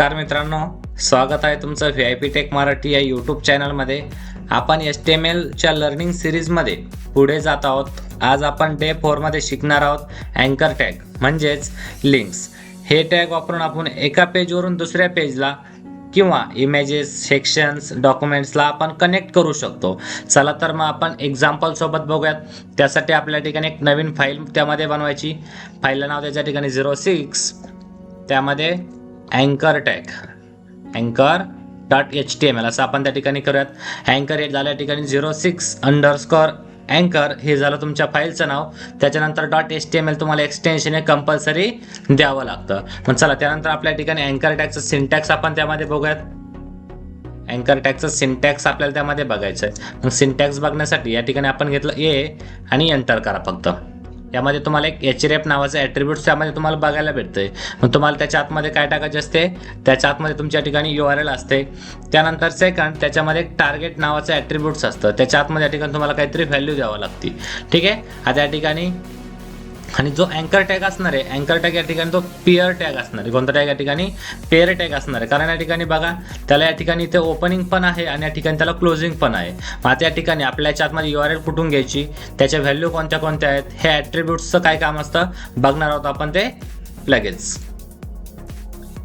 नमस्कार मित्रांनो स्वागत आहे तुमचं V I P tech Marathi या यूट्यूब चॅनलमध्ये आपण एस टी एम एलच्या लर्निंग सिरीजमध्ये पुढे जात आहोत. आज आपण डे फोरमध्ये शिकणार आहोत अँकर टॅग म्हणजेच लिंक्स हे टॅग वापरून आपण एका पेजवरून दुसऱ्या पेजला किंवा इमेजेस सेक्शन्स डॉक्युमेंट्सला आपण कनेक्ट करू शकतो. चला तर मग आपण एक्झाम्पलसोबत बघूयात. त्यासाठी आपल्या ठिकाणी एक नवीन फाईल त्यामध्ये बनवायची. फाईलला नाव त्याच्या ठिकाणी झिरो सिक्स त्यामध्ये अँकर टॅग अँकर dot H T M L असं आपण त्या ठिकाणी करूयात. अँकर हे झालं या ठिकाणी झिरो सिक्स अंडरस्कोअर अँकर हे झालं तुमच्या फाईलचं नाव. त्याच्यानंतर dot H T M L तुम्हाला एक्सटेन्शन हे कंपल्सरी द्यावं लागतं. मग चला त्यानंतर आपल्या ठिकाणी अँकर टॅगचं सिंटॅक्स आपण त्यामध्ये बघूयात. अँकर टॅगचं सिंटॅक्स आपल्याला त्यामध्ये बघायचं आहे मग सिंटॅक्स बघण्यासाठी या ठिकाणी आपण घेतलं ए आणि एंटर करा फक्त. यामध्ये तुम्हाला एक एच रेप नावाचं ॲट्रिब्यूट्स त्यामध्ये तुम्हाला बघायला भेटतंय. मग तुम्हाला त्याच्या आतमध्ये काय टाकायचे असते? त्याच्या आतमध्ये तुमच्या ठिकाणी यू आर एल असते. त्यानंतर सेकंड त्याच्यामध्ये एक टार्गेट नावाचं ॲट्रिब्यूट्स असतं. त्याच्या आतमध्ये या ठिकाणी तुम्हाला काहीतरी व्हॅल्यू द्यावं लागते ठीक आहे? आता या ठिकाणी आणि जो अँकर टॅग असणार आहे अँकर टॅग या ठिकाणी तो पेअर टॅग असणार आहे. कोणता टॅग या ठिकाणी? पेअर टॅग असणार आहे. कारण या ठिकाणी बघा त्याला या ठिकाणी इथे ओपनिंग पण आहे आणि या ठिकाणी त्याला क्लोजिंग पण आहे. मग आता या ठिकाणी आपल्या याच्या आतमध्ये यू आर एल कुठून घ्यायची? त्याच्या व्हॅल्यू कोणत्या कोणत्या आहेत? हे ॲट्रिब्यूट्सचं काय काम असतं? बघणार आहोत आपण ते लगेच.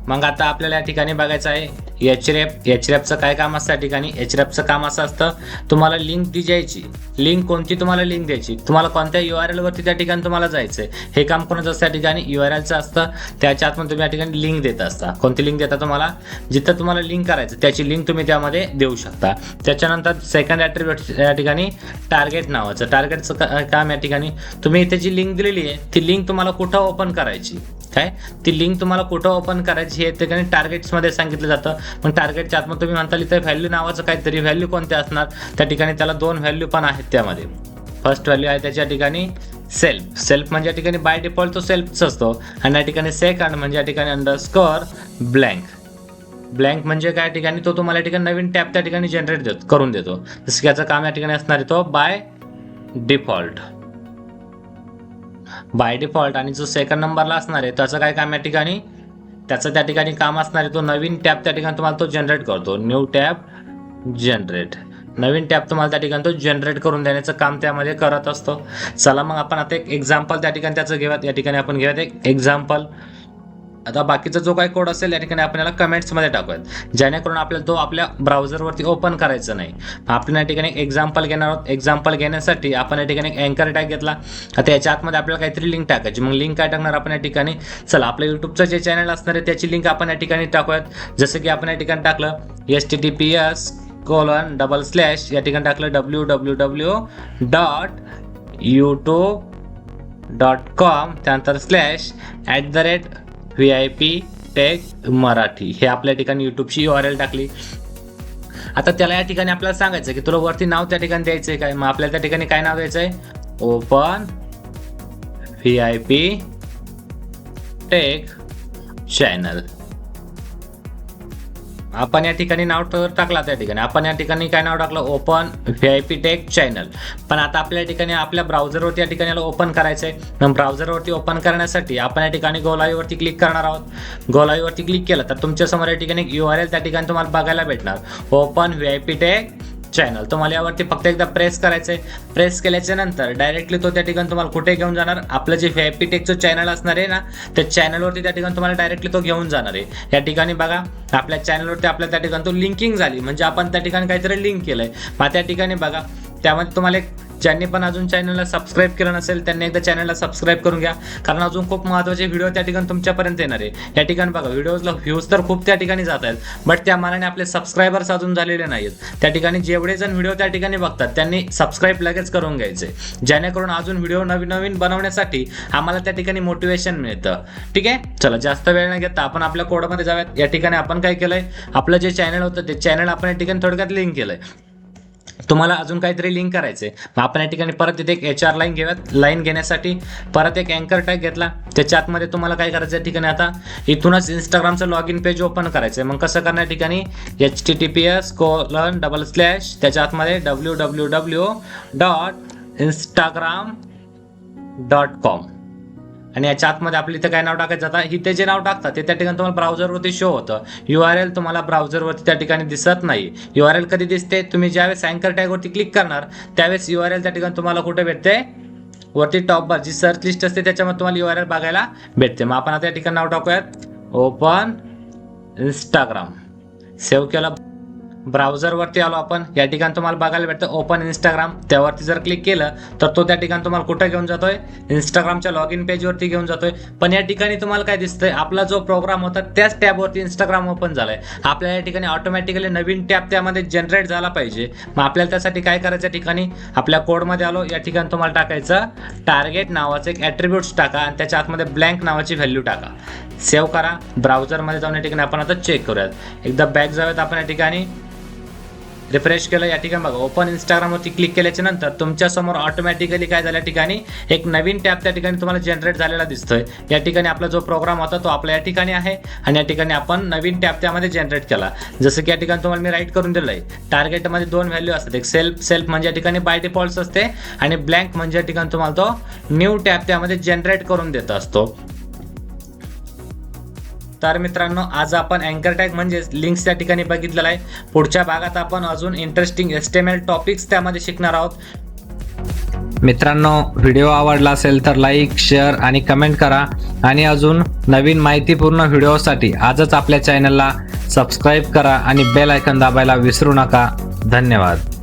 मग आता आपल्याला या ठिकाणी बघायचं आहे. एच रेप एच रेपचं काय काम असतं या ठिकाणी? एच रेपचं काम असं असतं तुम्हाला लिंक दी जायची लिंक कोणती तुम्हाला लिंक द्यायची? तुम्हाला कोणत्या यू आर एलवरती त्या ठिकाणी तुम्हाला जायचं आहे हे काम कोणाचं असतं या ठिकाणी? यू आर एलचं असतं. त्याच्या आतमध्ये तुम्ही या ठिकाणी लिंक देत असता. कोणती लिंक देता तुम्हाला? जिथं तुम्हाला लिंक करायचं त्याची लिंक तुम्ही त्यामध्ये देऊ शकता. त्याच्यानंतर सेकंड ॲट्रिब्यूट या ठिकाणी टार्गेट नावाचं. टार्गेटचं काम या ठिकाणी तुम्ही इथे जी लिंक दिलेली आहे ती लिंक तुम्हाला कुठं ओपन करायची? काय? ती लिंक तुम्हाला कुठं ओपन करायची आहे ठिकाणी टार्गेट्समध्ये सांगितलं जातं. पण टार्गेटच्या आतमध्ये तुम्ही म्हणताल इथे व्हॅल्यू नावाचं काहीतरी व्हॅल्यू कोणते असणार? त्या ठिकाणी त्याला दोन व्हॅल्यू पण आहेत त्यामध्ये. फर्स्ट व्हॅल्यू आहे त्याच्या ठिकाणी सेल्फ सेल्फ म्हणजे या ठिकाणी बाय डिफॉल्ट तो सेल्फच असतो. आणि या ठिकाणी सेकंड म्हणजे या ठिकाणी अंडरस्कोअर ब्लँक ब्लँक म्हणजे काय? ठिकाणी तो तुम्हाला या ठिकाणी नवीन टॅप त्या ठिकाणी जनरेट देतो करून देतो. जसं की याचं काम या ठिकाणी असणार आहे तो बाय डिफॉल्ट बाय डिफॉल्ट आणि जो सेकंड नंबरला असणार आहे त्याचं काय काम या ठिकाणी? त्याचं त्या ठिकाणी काम असणार आहे तो नवीन टॅब त्या ठिकाणी तुम्हाला तो जनरेट करतो. न्यू टॅब जनरेट नवीन टॅब तुम्हाला त्या ठिकाणी तो जनरेट करून देण्याचं काम त्यामध्ये करत असतो. चला मग आपण आता एक एक्झाम्पल त्या ठिकाणी त्याचं घेऊयात. या ठिकाणी आपण घेऊयात एक एक्झाम्पल आता बाकीचा जो काही कोड असेल या ठिकाणी आपण याला कमेंट्समध्ये टाकूयात. जेणेकरून आपल्याला तो आपल्या ब्राउझरवरती ओपन करायचा नाही. आपण या ठिकाणी एक्झाम्पल घेणार आहोत. एक्झाम्पल घेण्यासाठी आपण या ठिकाणी अँकर टॅग घेतला. आता याच्या आतमध्ये आपल्याला काहीतरी लिंक टाकायची. मग लिंक काय टाकणार आपण या ठिकाणी? चला आपलं युट्यूबचं जे चॅनल असणार आहे त्याची लिंक आपण या ठिकाणी टाकूयात. जसं की आपण या ठिकाणी टाकलं S T T P S colon double slash या ठिकाणी टाकलं W W W dot YouTube dot com त्यानंतर slash at the rate V I P tech Marathi. हे आपल्या ठिकाणी यूट्यूबची यू आर एल टाकली. आता त्याला या ठिकाणी आपल्याला सांगायचं की तुला वरती नाव त्या ठिकाणी द्यायचं आहे काय? मग आपल्याला त्या ठिकाणी काय नाव द्यायचं आहे open V I P tech channel आपण या ठिकाणी नाव ट- टाकला त्या ठिकाणी. आपण या ठिकाणी काय नाव टाकलं? Open V I P tech channel पण आता आपल्या ठिकाणी आपल्या ब्राउझरवरती या ठिकाणी ओपन करायचं आहे मग ब्राउझरवरती ओपन करण्यासाठी आपण या ठिकाणी गोलाईवरती क्लिक करणार आहोत. गोलाईवरती क्लिक केलं तर तुमच्यासमोर या ठिकाणी यू आर एल त्या ठिकाणी तुम्हाला बघायला भेटणार. Open V I P tech channel तुम्हाला यावरती फक्त एकदा प्रेस करायचं आहे प्रेस केल्याच्यानंतर डायरेक्टली तो त्या ठिकाणी तुम्हाला कुठे घेऊन जाणार? आपलं जे व्हीआयपी टेकचं चॅनल असणार आहे ना त्या चॅनलवरती त्या ठिकाणी तुम्हाला डायरेक्टली तो घेऊन जाणार आहे. या ठिकाणी बघा आपल्या चॅनलवरती आपल्या त्या ठिकाणी तो लिंकिंग झाली. म्हणजे आपण त्या ठिकाणी काहीतरी लिंक केलंय. मग त्या ठिकाणी बघा त्यामध्ये तुम्हाला एक ज्यांनी पण अजून चॅनलला सबस्क्राईब केलं नसेल त्यांनी एकदा चॅनलला सबस्क्राईब करून घ्या. कारण अजून खूप महत्त्वाचे व्हिडिओ त्या ठिकाणी तुमच्यापर्यंत येणार आहे. या ठिकाणी बघा व्हिडिओजला व्ह्यूज तर खूप त्या ठिकाणी जात आहेत. बट त्या मानाने आपले सबस्क्रायबर्स अजून झालेले नाहीत त्या ठिकाणी जेवढे जण व्हिडिओ त्या ठिकाणी बघतात त्यांनी सबस्क्राईब लगेच करून घ्यायचे. जेणेकरून अजून व्हिडिओ नवीन नवीन बनवण्यासाठी आम्हाला त्या ठिकाणी मोटिवेशन मिळतं. ठीक आहे? चला जास्त वेळ न घेता आपण आपल्या कोडमध्ये जाऊयात. या ठिकाणी आपण काय केलंय? आपलं जे चॅनल होतं ते चॅनल आपण या ठिकाणी थोडक्यात लिंक केलंय. तुम्हाला अजून काहीतरी लिंक करायचे मग आपण या ठिकाणी परत तिथे एक एच आर लाईन घेऊयात. लाईन घेण्यासाठी परत एक अँकर टॅग घेतला. त्याच्या आतमध्ये तुम्हाला काय करायचं या ठिकाणी आता? इथूनच इंस्टाग्रामचं लॉग इन पेज ओपन करायचं आहे मग कसं करणार या ठिकाणी? H T T P S colon double slash त्याच्या आतमध्ये W W W dot Instagram dot com आणि याच्या आतमध्ये आपलं इथं काय नाव टाकायचं? आता इथे जे नाव टाकतात ते त्या ठिकाणी तुम्हाला ब्राउझरवरती शो होतं. यू आर एल तुम्हाला ब्राउझरवरती त्या ठिकाणी दिसत नाही. यू आर एल कधी दिसते? तुम्ही ज्यावेळेस अँकर टॅगवरती क्लिक करणार त्यावेळेस यू आर एल त्या ठिकाणी तुम्हाला कुठे भेटते? वरती टॉप बार जी सर्च लिस्ट असते त्याच्यामध्ये तुम्हाला यू आर एल बघायला भेटते. मग आपण आता या ठिकाणी नाव टाकूयात. ओपन इंस्टाग्राम सेव्ह केला. ब्राउझरवरती आलो आपण. या ठिकाणी तुम्हाला बघायला भेटतं ओपन इंस्टाग्राम त्यावरती जर क्लिक केलं तर तो त्या ठिकाणी तुम्हाला कुठं घेऊन जातोय? इंस्टाग्रामच्या लॉग इन पेजवरती घेऊन जातोय. पण या ठिकाणी तुम्हाला काय दिसतंय? आपला जो प्रोग्राम होता त्याच टॅबवरती इंस्टाग्राम ओपन झालाय. आपल्याला या ठिकाणी ऑटोमॅटिकली नवीन टॅब त्यामध्ये जनरेट झाला पाहिजे. मग आपल्याला त्यासाठी काय करायचं या ठिकाणी? आपल्या कोडमध्ये आलो. या ठिकाणी तुम्हाला टाकायचं टार्गेट नावाचं एक ॲट्रिब्यूट्स टाका आणि त्याच्या आतमध्ये ब्लँक नावाची व्हॅल्यू टाका. सेव्ह करा. ब्राउझरमध्ये जाऊन या ठिकाणी आपण आता चेक करूयात. एकदा बॅक जाऊयात आपण या ठिकाणी. रिफ्रेश केलं या ठिकाणी बघा. ओपन इंस्टाग्रामवरती क्लिक केल्याच्यानंतर तुमच्यासमोर ऑटोमॅटिकली काय झालं या ठिकाणी एक नवीन टॅब त्या ठिकाणी तुम्हाला जनरेट झालेला दिसतोय. या ठिकाणी आपला जो प्रोग्राम होता तो आपल्या या ठिकाणी आहे आणि या ठिकाणी आपण नवीन टॅब त्यामध्ये जनरेट केला. जसं की या ठिकाणी तुम्हाला मी राईट करून दिलं आहे टार्गेटमध्ये दोन व्हॅल्यू असतात. एक सेल्फ सेल्फ म्हणजे या ठिकाणी बाय डिफॉल्ट असते आणि ब्लँक म्हणजे या ठिकाणी तुम्हाला तो न्यू टॅब त्यामध्ये जनरेट करून देत असतो. तर मित्रांनो आज आपण अँकर टॅग म्हणजेच लिंक्स त्या ठिकाणी बघितलेला आहे. पुढच्या भागात आपण अजून इंटरेस्टिंग एस्टेमेल टॉपिक्स त्यामध्ये शिकणार आहोत. मित्रांनो व्हिडिओ आवडला असेल तर लाईक शेअर आणि कमेंट करा. आणि अजून नवीन माहितीपूर्ण व्हिडिओसाठी आजच आपल्या चॅनलला सबस्क्राईब करा आणि बेल आयकन दाबायला विसरू नका. धन्यवाद.